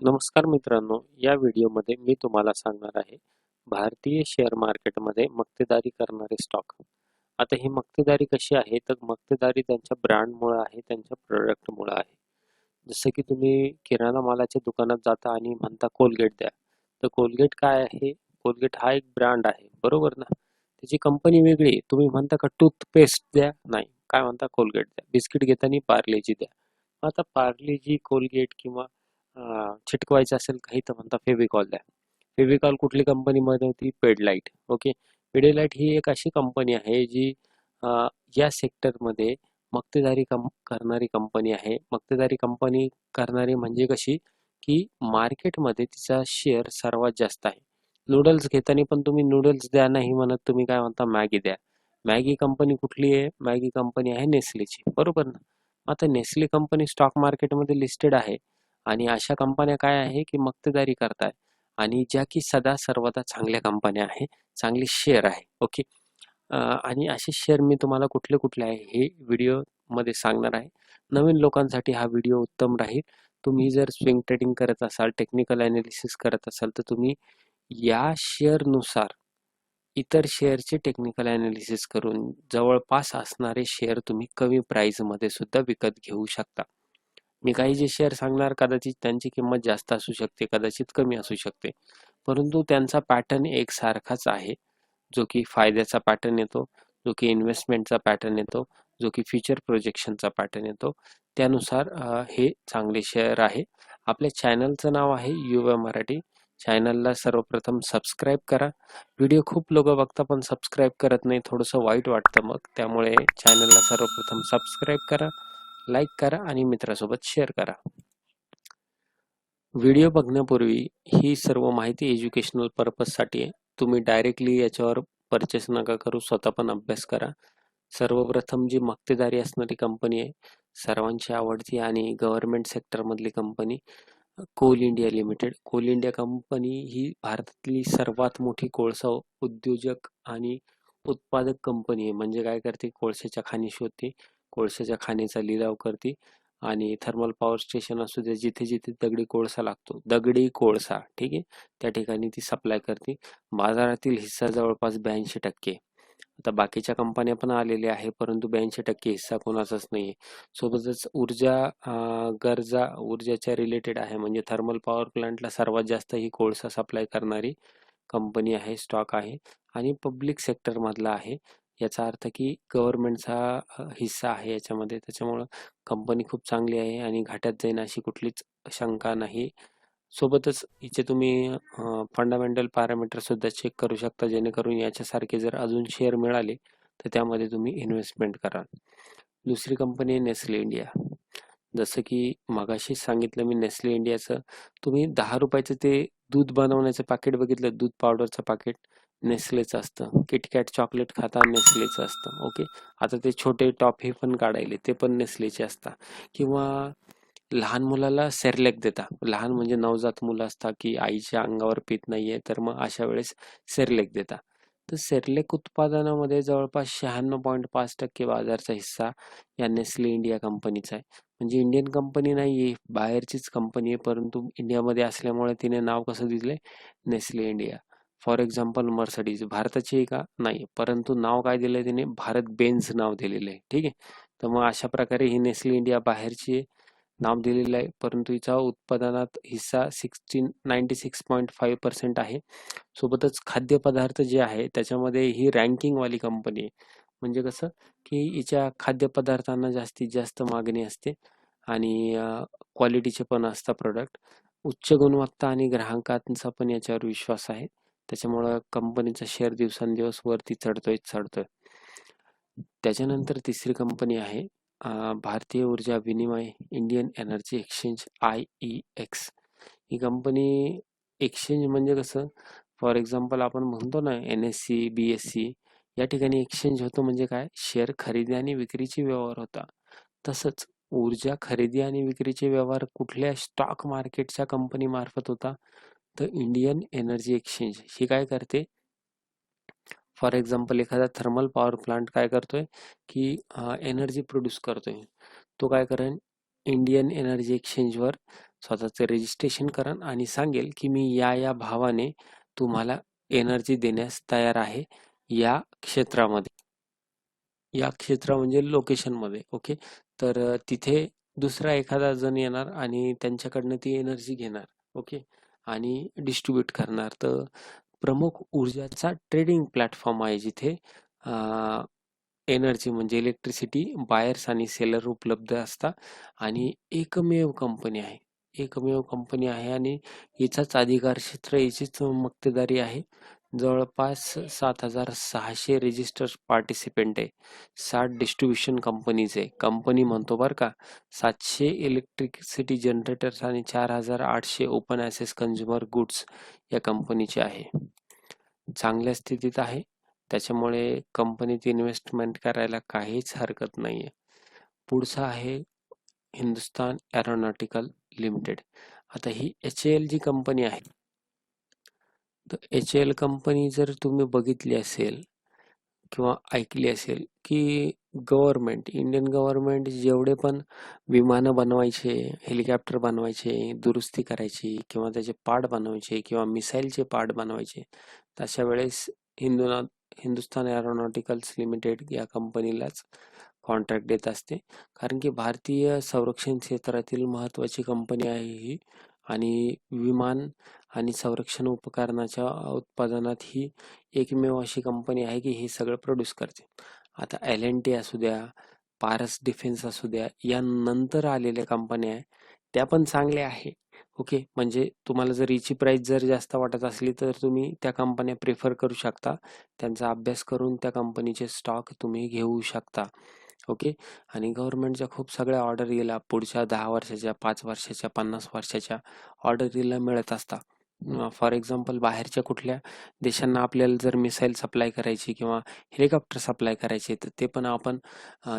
नमस्कार मित्रांनो या व्हिडिओमध्ये मी तुम्हाला सांगणार आहे भारतीय शेअर मार्केटमध्ये मक्तेदारी करणारे स्टॉक आता ही मक्तेदारी कशी आहे? तर मक्तेदारी त्यांच्या ब्रँडमुळं आहे त्यांच्या प्रोडक्टमुळं आहे. जसं की तुम्ही किराणा मालाच्या दुकानात जाता आणि म्हणता कोलगेट द्या. तर कोलगेट काय आहे? कोलगेट हा एक ब्रँड आहे बरोबर ना? त्याची कंपनी वेगळी तुम्ही म्हणता का टूथपेस्ट द्या? नाही. काय म्हणता? कोलगेट द्या. बिस्किट घेताना पार्लेजी द्या. आता पार्लेजी कोलगेट किंवा चिटकवायचं असेल काही तर म्हणता फेविकॉल द्या. फेविकॉल कुठली कंपनीमध्ये होती? पेडलाईट ओके पेडलाईट ही एक अशी कंपनी आहे जी या सेक्टरमध्ये मक्तेदारी कम करणारी कंपनी आहे. मक्तेदारी कंपनी करणारी म्हणजे कशी? की मार्केटमध्ये तिचा शेअर सर्वात जास्त आहे. नूडल्स घेताना पण तुम्ही नूडल्स द्या नाही म्हणत तुम्ही काय म्हणता? मॅगी द्या. मॅगी कंपनी कुठली आहे? मॅगी कंपनी आहे नेस्लेची बरोबर ना? आता नेस्ले कंपनी स्टॉक मार्केटमध्ये लिस्टेड आहे. आणि अशा कंपन्या काय आहे की मक्तेदारी करताय. आणि ज्या की सदा सर्वदा चांगल्या कंपन्या आहे चांगली शेअर आहे. ओके आणि असे शेअर मी तुम्हाला कुठले कुठले आहे हे व्हिडिओमध्ये सांगणार आहे. नवीन लोकांसाठी हा व्हिडिओ उत्तम राहील. तुम्ही जर स्विंग ट्रेडिंग करत असाल टेक्निकल अनालिसिस करत असाल तर तुम्ही या शेअरनुसार इतर शेअरचे टेक्निकल अनालिसिस करून जवळपास असणारे शेअर तुम्ही कमी प्राईजमध्ये सुद्धा विकत घेऊ शकता. मी काही जे शेअर सांगणार कदाचित त्यांची किंमत जास्त असू शकते कदाचित कमी असू शकते. परंतु त्यांचा पॅटर्न एकसारखाच आहे. जो की फायद्याचा पॅटर्न येतो जो की इन्व्हेस्टमेंटचा पॅटर्न येतो जो की फ्युचर प्रोजेक्शनचा पॅटर्न येतो. त्यानुसार हे चांगले शेअर आहे. आपल्या चॅनलचं नाव आहे युवा मराठी. चॅनलला सर्वप्रथम सबस्क्राईब करा. व्हिडिओ खूप लोक बघता पण सबस्क्राईब करत नाही. थोडंसं वाईट वाटतं मग. त्यामुळे चॅनलला सर्वप्रथम सबस्क्राईब करा. लाईक करा आणि मित्रासोबत शेअर करा. व्हिडिओ बघण्यापूर्वी ही सर्व माहिती एज्युकेशनल पर्पजसाठी आहे. तुम्ही डायरेक्टली याच्यावर परचेस नका करू स्वतः पण अभ्यास करा. सर्वप्रथम जी मक्तेदारी असणारी कंपनी आहे सर्वांची आवडती आणि government सेक्टरमधली company Coal India Limited Coal India company ही भारतातली सर्वात मोठी कोळसा उद्योजक आणि उत्पादक कंपनी आहे. म्हणजे काय करते? कोळशाच्या खाणी शोधते कोळशाच्या खाणीचा लिलाव करते आणि थर्मल पॉवर स्टेशन असू दे जिथे जिथे दगडी कोळसा लागतो. दगडी कोळसा ठीक आहे? त्या ठिकाणी ती सप्लाय करते. बाजारातील हिस्सा जवळपास ब्याऐंशी टक्के. आता बाकीच्या कंपन्या पण आलेल्या आहे परंतु ब्याऐंशी टक्के हिस्सा कोणाचाच नाहीये. सोबतच ऊर्जा गरजा ऊर्जाच्या रिलेटेड आहे. म्हणजे थर्मल पॉवर प्लांटला सर्वात जास्त ही कोळसा सप्लाय करणारी कंपनी आहे स्टॉक आहे. आणि पब्लिक सेक्टर मधला आहे. याचा अर्थ की गव्हर्नमेंटचा हिस्सा आहे याच्यामध्ये. त्याच्यामुळं कंपनी खूप चांगली आहे आणि घाट्यात जाईन अशी कुठलीच शंका नाही. सोबतच इथे तुम्ही फंडामेंटल पॅरामीटर सुद्धा चेक करू शकता जेणेकरून याच्यासारखे जर अजून शेअर मिळाले तर त्यामध्ये तुम्ही इन्व्हेस्टमेंट कराल. दुसरी कंपनी आहे नेस्ले इंडिया जसं की मगाशी सांगितलं मी नेस्ले इंडियाचं तुम्ही दहा रुपयाचं ते दूध बनवण्याचं पाकिट बघितलं दूध पावडरचं पाकिट नेस्लेचं असतं. किटकॅट चॉकलेट खाता नेस्लेचं असतं. ओके आता ते छोटे टॉफी पण काढायले ते पण नेस्लेचे असतात. किंवा लहान मुलाला सेरलेक देता लहान म्हणजे नवजात मुलं असतात की आईच्या अंगावर पीत नाहीये तर मग अशा वेळेस सेरलेक देता तर सेरलेक उत्पादनामध्ये जवळपास शहाण्णव पॉईंट पाच टक्के बाजारचा हिस्सा या नेस्ले इंडिया कंपनीचा आहे. म्हणजे इंडियन कंपनी नाही आहे बाहेरचीच कंपनी आहे परंतु इंडियामध्ये असल्यामुळे तिने नाव कसं दिले Nestle India for example Mercedes भारताची आहे का? नाही परंतु नाव काय दिलंय तिने? भारत बेन्झ नाव दिलेलं आहे ठीक आहे? तर मग अशा प्रकारे ही नेस्ले इंडिया बाहेरची नाव दिलेलं आहे परंतु हिचा उत्पादनात हिस्सा sixteen ninety six point five percent आहे. सोबतच खाद्यपदार्थ जे आहे त्याच्यामध्ये ही रँकिंगवाली कंपनी आहे. म्हणजे कसं की हिच्या खाद्यपदार्थांना जास्तीत जास्त मागणी असते आणि क्वालिटीचे पण असतात प्रोडक्ट उच्च गुणवत्ता आणि ग्राहकांचा पण याच्यावर विश्वास आहे. त्याच्यामुळं कंपनीचा शेअर दिवसेंदिवस वरती चढतोय चढतोय. त्याच्यानंतर तिसरी कंपनी आहे भारतीय ऊर्जा विनिमय Indian Energy Exchange I E X he company exchange म्हणजे कसं? फॉर एक्झाम्पल आपण म्हणतो ना N S C B S C या ठिकाणी एक्सचेंज होतो म्हणजे काय? शेअर खरेदी आणि विक्रीचे व्यवहार होता. तसंच ऊर्जा खरेदी आणि विक्रीचे व्यवहार कुठल्या स्टॉक मार्केटच्या कंपनीमार्फत होता? तर इंडियन एनर्जी एक्सचेंज. ही काय करते? फॉर एक्झाम्पल एखादा थर्मल पॉवर प्लांट काय करतोय? की एनर्जी प्रोड्यूस करतोय. तो काय करेन? इंडियन एनर्जी एक्सचेंजवर स्वतःचं रजिस्ट्रेशन करण आणि सांगेल की मी या या भावाने तुम्हाला एनर्जी देण्यास तयार आहे या क्षेत्रामध्ये. या क्षेत्र म्हणजे लोकेशनमध्ये ओके? तर तिथे दुसरा एखादा जण येणार आणि त्यांच्याकडनं ती एनर्जी घेणार ओके? आणि डिस्ट्रीब्यूट करणार. तर प्रमुख ऊर्जाचा ट्रेडिंग प्लॅटफॉर्म आहे जिथे एनर्जी म्हणजे इलेक्ट्रिसिटी बायर्स आणि सेलर उपलब्ध असतात आणि एकमेव कंपनी आहे. एकमेव कंपनी आहे आणि हिचाच अधिकार क्षेत्र याचीच मक्तेदारी आहे. जवळपास सात हजार सहाशे रजिस्टर्ड पार्टिसिपेंट आहे. साठ डिस्ट्रीब्युशन कंपनीज आहे. कंपनी म्हणतो बरं का सातशे इलेक्ट्रिसिटी जनरेटर्स आणि चार हजार आठशे ओपन ॲसेस कन्झ्युमर गुड्स या कंपनीचे आहे. चांगल्या स्थितीत आहे. त्याच्यामुळे कंपनीत इन्व्हेस्टमेंट करायला काहीच हरकत नाही आहे पुढचं आहे हिंदुस्तान एरोनॉटिकल लिमिटेड आता ही एच ए एल जी कंपनी आहे. तर एच एल कंपनी जर तुम्ही बघितली असेल किंवा ऐकली असेल की गव्हर्मेंट इंडियन गव्हर्मेंट जेवढे पण विमानं बनवायचे हेलिकॉप्टर बनवायचे दुरुस्ती करायची किंवा त्याचे पार्ट बनवायचे किंवा मिसाईलचे पार्ट बनवायचे तशा वेळेस हिंदुना हिंदुस्तान एरोनॉटिकल्स लिमिटेड या कंपनीलाच कॉन्ट्रॅक्ट देत असते. कारण की भारतीय संरक्षण क्षेत्रातील महत्त्वाची कंपनी आहे ही. आणि विमान आणि संरक्षण उपकरणाच्या उत्पादनात ही एकमेव अशी कंपनी आहे की हे सगळं प्रोड्यूस करते. आता एल एन टी असू द्या पारस डिफेन्स असू द्या या नंतर आलेल्या कंपन्या आहे त्या पण चांगल्या आहे. ओके म्हणजे तुम्हाला जर हिची प्राईस जर जास्त वाटत असली तर तुम्ही त्या कंपन्या प्रेफर करू शकता. त्यांचा अभ्यास करून त्या कंपनीचे स्टॉक तुम्ही घेऊ शकता. ओके? आणि गव्हर्नमेंटच्या खूप सगळ्या ऑर्डर येला पुढच्या दहा वर्षाच्या पाच वर्षाच्या पन्नास वर्षाच्या ऑर्डर येला मिळत असतात फॉर एक्झाम्पल बाहेरच्या कुठल्या देशांना आपल्याला जर मिसाईल सप्लाय करायची किंवा हेलिकॉप्टर सप्लाय करायचे तर ते पण आपण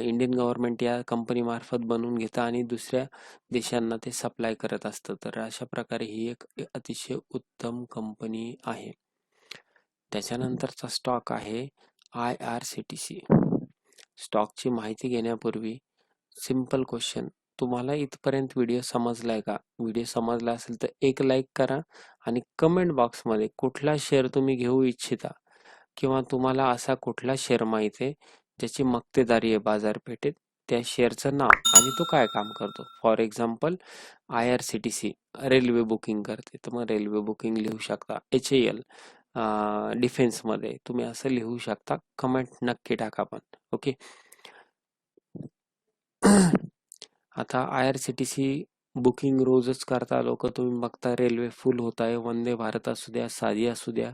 इंडियन गव्हर्नमेंट या कंपनीमार्फत बनवून घेतं आणि दुसऱ्या देशांना ते सप्लाय करत असतं. तर अशा प्रकारे ही एक अतिशय उत्तम कंपनी आहे. त्याच्यानंतरचा स्टॉक आहे I R C T C. स्टॉकची माहिती घेण्यापूर्वी सिंपल क्वेश्चन तुम्हाला इथपर्यंत व्हिडिओ समजलाय का? व्हिडिओ समजला असेल तर एक लाईक करा आणि कमेंट बॉक्समध्ये कुठला शेअर तुम्ही घेऊ इच्छिता किंवा तुम्हाला असा कुठला शेअर माहिती आहे ज्याची मक्तेदारी आहे बाजारपेठेत त्या शेअरचं नाव आणि तो काय काम करतो? For example I R C T C railway booking करते. तर मग रेल्वे बुकिंग लिहू शकता. एच ए एल डिफेन्समध्ये तुम्ही असं लिहू शकता. कमेंट नक्की टाका पण. ओके. आता I R C T C booking रोजच करता लोक. तुम्ही बघता रेल्वे फुल होत आहे. वंदे भारत असू द्या साधी असू द्या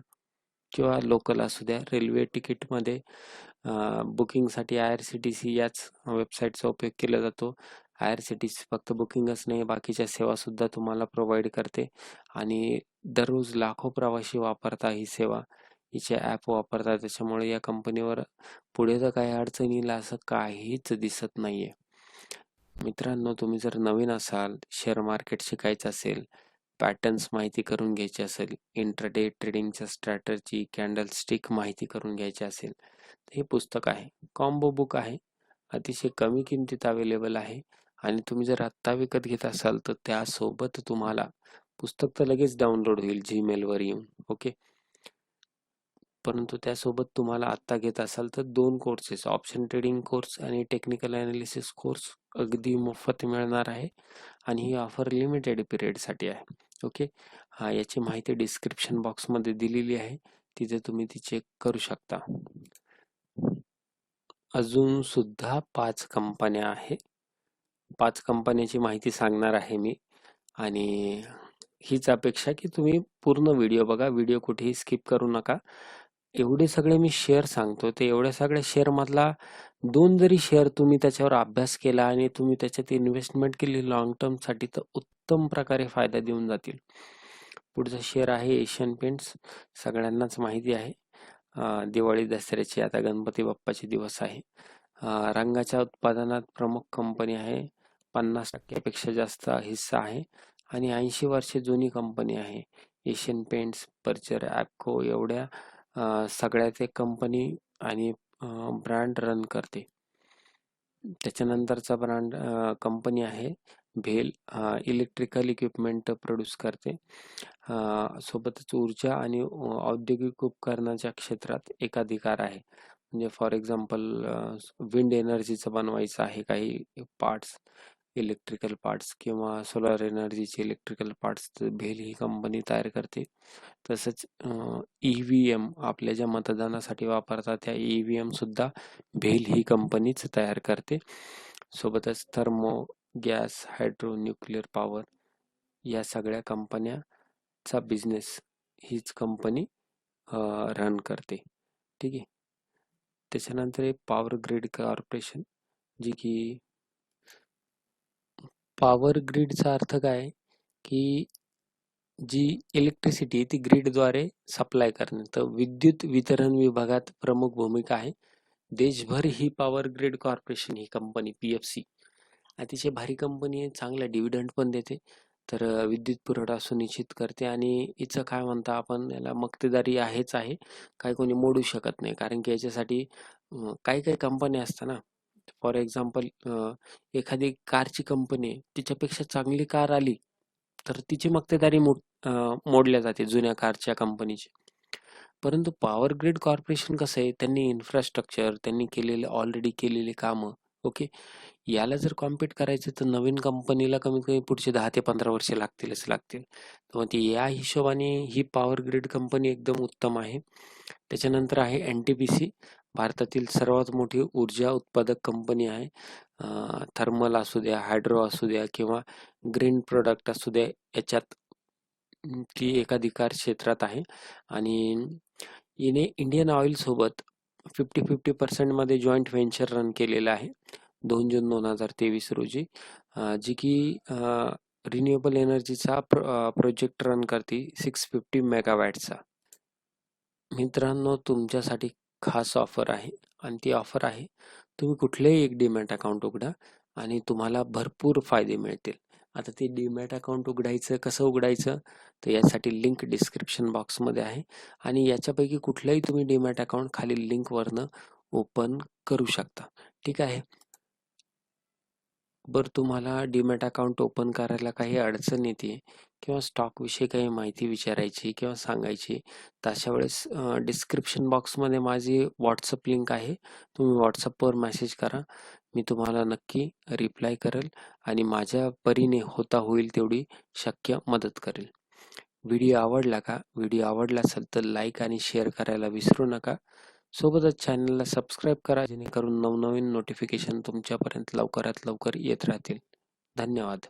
किंवा लोकल असू द्या. रेल्वे तिकीटमध्ये बुकिंगसाठी I R C T C याच वेबसाईटचा उपयोग केला जातो. I R C T C फक्त बुकिंगच नाही बाकीच्या सेवा सुद्धा तुम्हाला प्रोव्हाइड करते. आणि दररोज लाखो प्रवासी वापरता ही सेवा. हिचे ॲप वापरतात. त्याच्यामुळे या कंपनीवर पुढे तर काही अडचण येईल असं काहीच दिसत नाहीये. मित्रांनो तुम्ही जर नवीन असाल शेअर मार्केट शिकायचं असेल पॅटर्न्स माहिती करून घ्यायची असेल इंटरडे ट्रेडिंगच्या स्ट्रॅटर्जी कॅन्डल स्टिक माहिती करून घ्यायची असेल तर हे पुस्तक आहे. कॉम्बो बुक आहे. अतिशय कमी किमतीत अवेलेबल आहे. आणि तुम्ही जर आत्ता विकत घेत असाल तर त्यासोबत तुम्हाला पुस्तक तर लगेच डाउनलोड होईल जीमेलवर येऊन. ओके परंतु त्यासोबत तुम्हाला आत्ता घेत असाल तर दोन कोर्सेस ऑप्शन ट्रेडिंग कोर्स आणि टेक्निकल अनालिसिस कोर्स अगदी मोफत मिळणार आहे आणि ही ऑफर लिमिटेड पिरियडसाठी आहे. ओके हा याची माहिती डिस्क्रिप्शन बॉक्समध्ये दिलेली आहे. तिथे तुम्ही ती चेक करू शकता. अजून सुद्धा पाच कंपन्या आहे. पाच कंपन्याची माहिती सांगणार आहे मी. आणि हीच अपेक्षा की तुम्ही पूर्ण व्हिडिओ बघा. व्हिडिओ कुठेही स्किप करू नका. एवढे सगळे मी शेअर सांगतो. ते एवढ्या सगळ्या शेअर मधला दोन जरी शेअर तुम्ही त्याच्यावर अभ्यास केला आणि तुम्ही त्याच्यात इन्व्हेस्टमेंट केली लॉंग टर्मसाठी तर उत्तम प्रकारे फायदा देऊन जातील. पुढचा शेअर आहे एशियन पेंट्स सगळ्यांनाच माहिती आहे. दिवाळी दसऱ्याची आता गणपती बाप्पाचे दिवस आहे. रंगाच्या उत्पादनात प्रमुख कंपनी आहे. पन्नास टक्क्यापेक्षा जास्त हिस्सा आहे. आणि ऐंशी वर्षे जुनी कंपनी आहे. एशियन पेंट्स पर्चर ॲपको एवढ्या सगळ्या ते कंपनी आणि ब्रँड रन करते. त्याच्यानंतरचा ब्रँड कंपनी आहे भेल इलेक्ट्रिकल इक्विपमेंट प्रोड्यूस करते. सोबतच ऊर्जा आणि औद्योगिक उपकरणाच्या क्षेत्रात एकाधिकार आहे. म्हणजे फॉर एक्झाम्पल विंड एनर्जीचं बनवायचं आहे काही पार्ट्स इलेक्ट्रिकल पार्ट्स किंवा सोलार एनर्जीचे इलेक्ट्रिकल पार्ट्स भेल ही कंपनी तयार करते. तसंच ई व्ही एम आपल्या ज्या मतदानासाठी वापरतात त्या ई व्ही एम सुद्धा भेल ही कंपनीच तयार करते. सोबतच thermo gas hydro nuclear power या सगळ्या कंपन्याचा बिझनेस हीच कंपनी रन करते. ठीक आहे? त्याच्यानंतर एक पॉवर ग्रिड कॉर्पोरेशन जी की पॉवर ग्रीडचा अर्थ काय? की जी इलेक्ट्रिसिटी ती ग्रीडद्वारे सप्लाय करणे तर विद्युत वितरण विभागात प्रमुख भूमिका आहे. देशभर ही पॉवर ग्रीड कॉर्पोरेशन ही कंपनी पी एफ सी अतिशय भारी कंपनी आहे चांगला डिव्हिडंड पण देते. तर विद्युत पुरवठा सुनिश्चित करते. आणि हिचं काय म्हणता आपण याला मक्तेदारी आहेच आहे. काही कोणी मोडू शकत नाही. कारण की याच्यासाठी काही काही कंपन्या असतात ना फॉर एक्झाम्पल एखादी कारची कंपनी आहे तिच्यापेक्षा चांगली कार आली तर तिची मक्तेदारी मोड मोडल्या जाते जुन्या कारच्या कंपनीची परंतु पॉवर ग्रीड कॉर्पोरेशन कसं आहे त्यांनी इन्फ्रास्ट्रक्चर त्यांनी केलेले ऑलरेडी केलेले कामं ओके याला जर कॉम्पीट करायचं तर नवीन कंपनीला कमीत कमी पुढचे दहा ते पंधरा वर्षे लागतीलच लागतील. तर मग ती या हिशोबाने ही पॉवर ग्रीड कंपनी एकदम उत्तम आहे. त्याच्यानंतर आहे एन टी पी सी भारतातील सर्वात मोठी ऊर्जा उत्पादक कंपनी आहे. थर्मल असू द्या हायड्रो असू द्या किंवा ग्रीन प्रोडक्ट असू द्या याच्यात ती एकाधिकार क्षेत्रात आहे. आणि हिने इंडियन ऑइल सोबत फिफ्टी फिफ्टी पर्सेंटमध्ये जॉईंट व्हेंचर रन केलेलं आहे. दोन जून दोन हजार तेवीस रोजी. जी की रिन्युएबल एनर्जीचा प्रोजेक्ट रन करते सिक्स फिफ्टी मेगावॅटचा मित्रांनो तुमच्यासाठी खास ऑफर आहे आणि ती ऑफर आहे. तुम्ही कुठलेही एक डीमॅट अकाउंट उघडा आणि तुम्हाला भरपूर फायदे मिळतील. आता ते डीमॅट अकाउंट उघडायचं कसं उघडायचं तर यासाठी लिंक डिस्क्रिप्शन बॉक्समध्ये आहे आणि याच्यापैकी कुठलंही तुम्ही डीमॅट अकाउंट खाली लिंकवरनं ओपन करू शकता. ठीक आहे? बरं तुम्हाला डीमॅट अकाउंट ओपन करायला काही अडचण येते. किंवा स्टॉकविषयी काही माहिती विचारायची किंवा सांगायची तर अशा वेळेस डिस्क्रिप्शन बॉक्समध्ये माझी व्हॉट्सअप लिंक आहे. तुम्ही व्हॉट्सअपवर मेसेज करा. मी तुम्हाला नक्की रिप्लाय करेल आणि माझ्या परीने होता होईल तेवढी शक्य मदत करेल. व्हिडिओ आवडला का? व्हिडिओ आवडला असेल तर लाईक आणि शेअर करायला विसरू नका. सोबतच चॅनलला सबस्क्राईब करा जेणेकरून नवनवीन नोटिफिकेशन तुमच्यापर्यंत लवकरात लवकर येत राहतील. धन्यवाद.